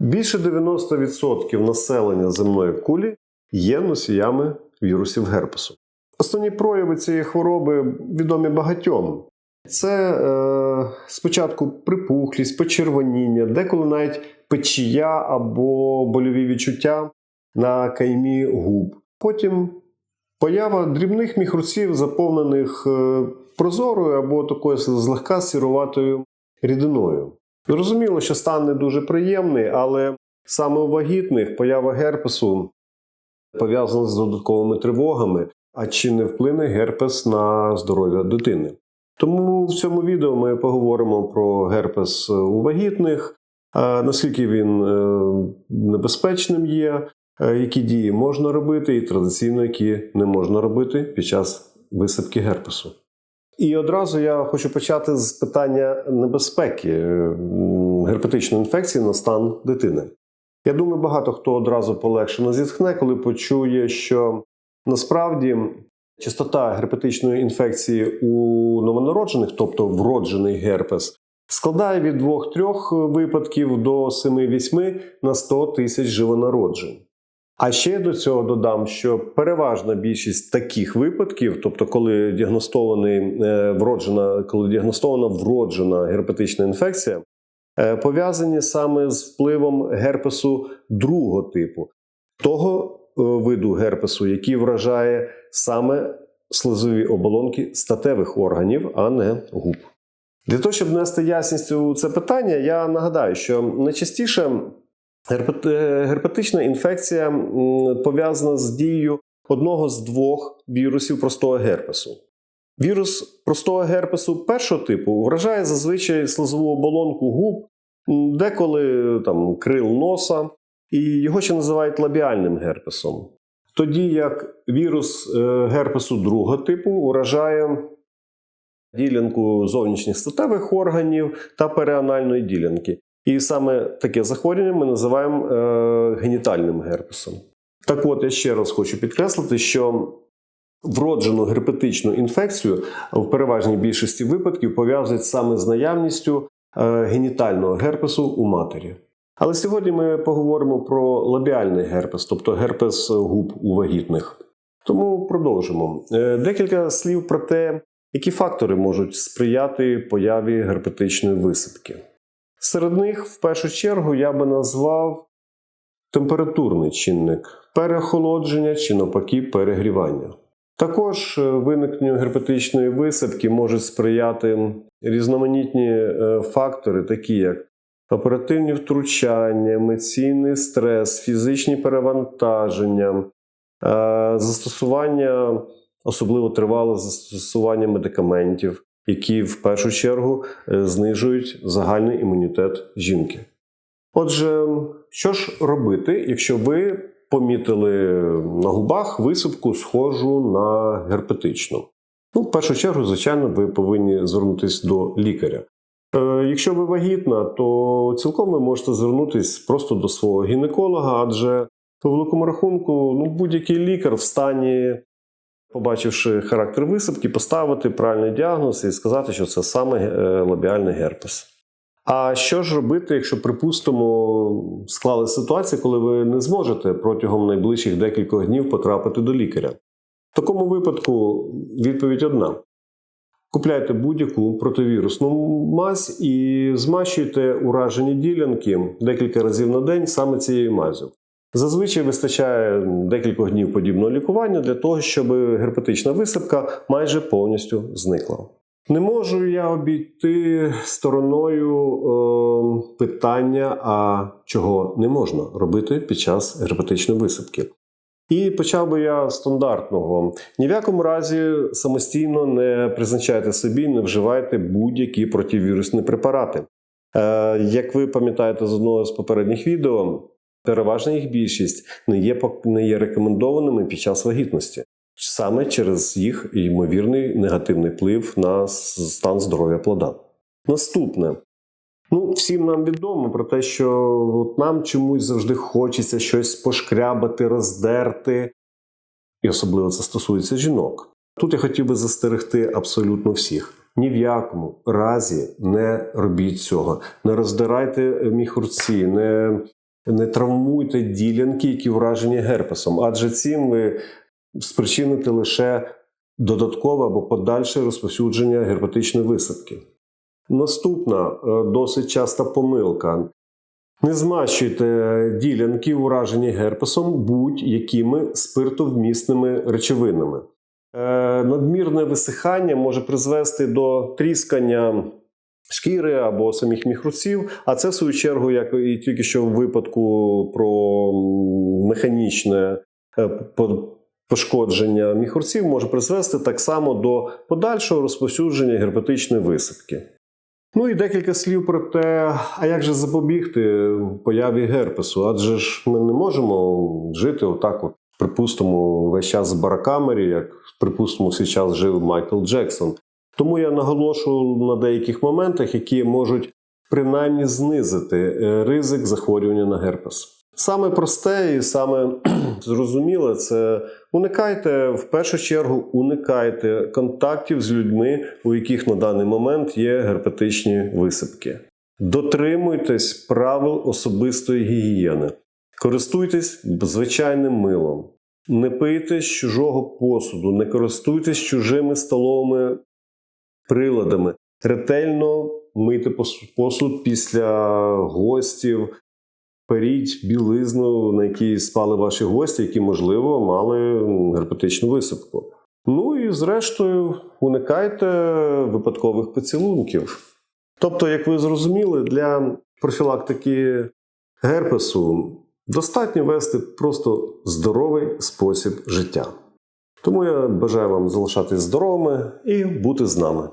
Більше 90% населення земної кулі є носіями вірусів герпесу. Основні прояви цієї хвороби відомі багатьом. Це е, спочатку припухлість, почервоніння, деколи навіть печія або больові відчуття на каймі губ. Потім поява дрібних міхурців, заповнених е, прозорою або такою злегка сіруватою рідиною. Зрозуміло, що стан не дуже приємний, але саме у вагітних поява герпесу пов'язана з додатковими тривогами, а чи не вплине герпес на здоров'я дитини. Тому в цьому відео ми поговоримо про герпес у вагітних, е, наскільки він е, небезпечним є, е, які дії можна робити, і традиційно які не можна робити під час висадки герпесу. І одразу я хочу почати з питання небезпеки герпетичної інфекції на стан дитини. Я думаю, багато хто одразу полегшено зітхне, коли почує, що насправді частота герпетичної інфекції у новонароджених, тобто вроджений герпес, складає від 2-3 випадків до 7-8 на 100 тисяч живонароджень. А ще до цього додам, що переважна більшість таких випадків, тобто коли діагностований е, вроджена, коли діагностована вроджена герпетична інфекція, е, пов'язані саме з впливом герпесу другого типу, того е, виду герпесу, який вражає саме слизові оболонки статевих органів, а не губ. Для того, щоб внести ясність у це питання, я нагадаю, що найчастіше герпетична інфекція пов'язана з дією одного з двох вірусів простого герпесу. Вірус простого герпесу першого типу вражає зазвичай слизову оболонку губ, деколи там, крил носа, і його ще називають лабіальним герпесом. Тоді як вірус е, герпесу другого типу уражає ділянку зовнішніх статевих органів та переанальної ділянки. І саме таке захворювання ми називаємо е, генітальним герпесом. Так от я ще раз хочу підкреслити, що вроджену герпетичну інфекцію в переважній більшості випадків пов'язують саме з наявністю е, генітального герпесу у матері. Але сьогодні ми поговоримо про лабіальний герпес, тобто герпес губ у вагітних. Тому продовжимо. Е, Декілька слів про те, які фактори можуть сприяти появі герпетичної висадки. Серед них, в першу чергу, я би назвав температурний чинник переохолодження чи навпаки перегрівання. Також е, виникненню герпетичної висадки можуть сприяти різноманітні е, фактори, такі як оперативні втручання, емоційний стрес, фізичні перевантаження, е, застосування, особливо тривале застосування медикаментів, які в першу чергу е, знижують загальний імунітет жінки. Отже, що ж робити, якщо ви помітили на губах висипку, схожу на герпетичну? Ну, в першу чергу, звичайно, ви повинні звернутися до лікаря. Е, Якщо ви вагітна, то цілком ви можете звернутися просто до свого гінеколога, адже по великому рахунку ну, будь-який лікар в стані, побачивши характер висипки, поставити правильний діагноз і сказати, що це саме е, лабіальний герпес. А що ж робити, якщо, припустимо, склали ситуацію, коли ви не зможете протягом найближчих декількох днів потрапити до лікаря? В такому випадку відповідь одна. Купляйте будь-яку противірусну мазь і змащуйте уражені ділянки декілька разів на день саме цією мазю. Зазвичай вистачає декількох днів подібного лікування для того, щоб герпетична висипка майже повністю зникла. Не можу я обійти стороною е, питання, а чого не можна робити під час герпетичної висипки. І почав би я стандартного. Ні в якому разі самостійно не призначайте собі, не вживайте будь-які противірусні препарати. Е, як ви пам'ятаєте з одного з попередніх відео, переважна їх більшість не є, не є рекомендованими під час вагітності, саме через їх ймовірний негативний вплив на стан здоров'я плода. Наступне. Ну, всім нам відомо про те, що от нам чомусь завжди хочеться щось пошкрябати, роздерти. І особливо це стосується жінок. Тут я хотів би застерегти абсолютно всіх. Ні в якому разі не робіть цього. Не роздирайте міхурці, не Не травмуйте ділянки, які вражені герпесом, адже цим ви спричините лише додаткове або подальше розповсюдження герпетичної висадки. Наступна е, досить часта помилка. Не змащуйте ділянки, уражені герпесом будь-якими спиртовмісними речовинами. Е, Надмірне висихання може призвести до тріскання шкіри або самих міхруців, а це, в свою чергу, як і тільки що в випадку про механічне е, пошкодження міхурців, може призвести так само до подальшого розповсюдження герпетичної висадки. Ну і декілька слів про те, а як же запобігти появі герпесу? Адже ж ми не можемо жити отак, от, припустимо, весь час в баракамері, як припустимо, в свій час жив Майкл Джексон. Тому я наголошую на деяких моментах, які можуть принаймні знизити е, ризик захворювання на герпес. Саме просте і саме зрозуміле це уникайте в першу чергу уникайте контактів з людьми, у яких на даний момент є герпетичні висипки. Дотримуйтесь правил особистої гігієни, користуйтесь звичайним милом, не пийте з чужого посуду, не користуйтесь чужими столовими приладами, ретельно пос- посуд після гостів, періть білизну, на якій спали ваші гості, які, можливо, мали герпетичну висипку. Ну і зрештою, уникайте випадкових поцілунків. Тобто, як ви зрозуміли, для профілактики герпесу достатньо вести просто здоровий спосіб життя. Тому я бажаю вам залишатись здоровими і бути з нами.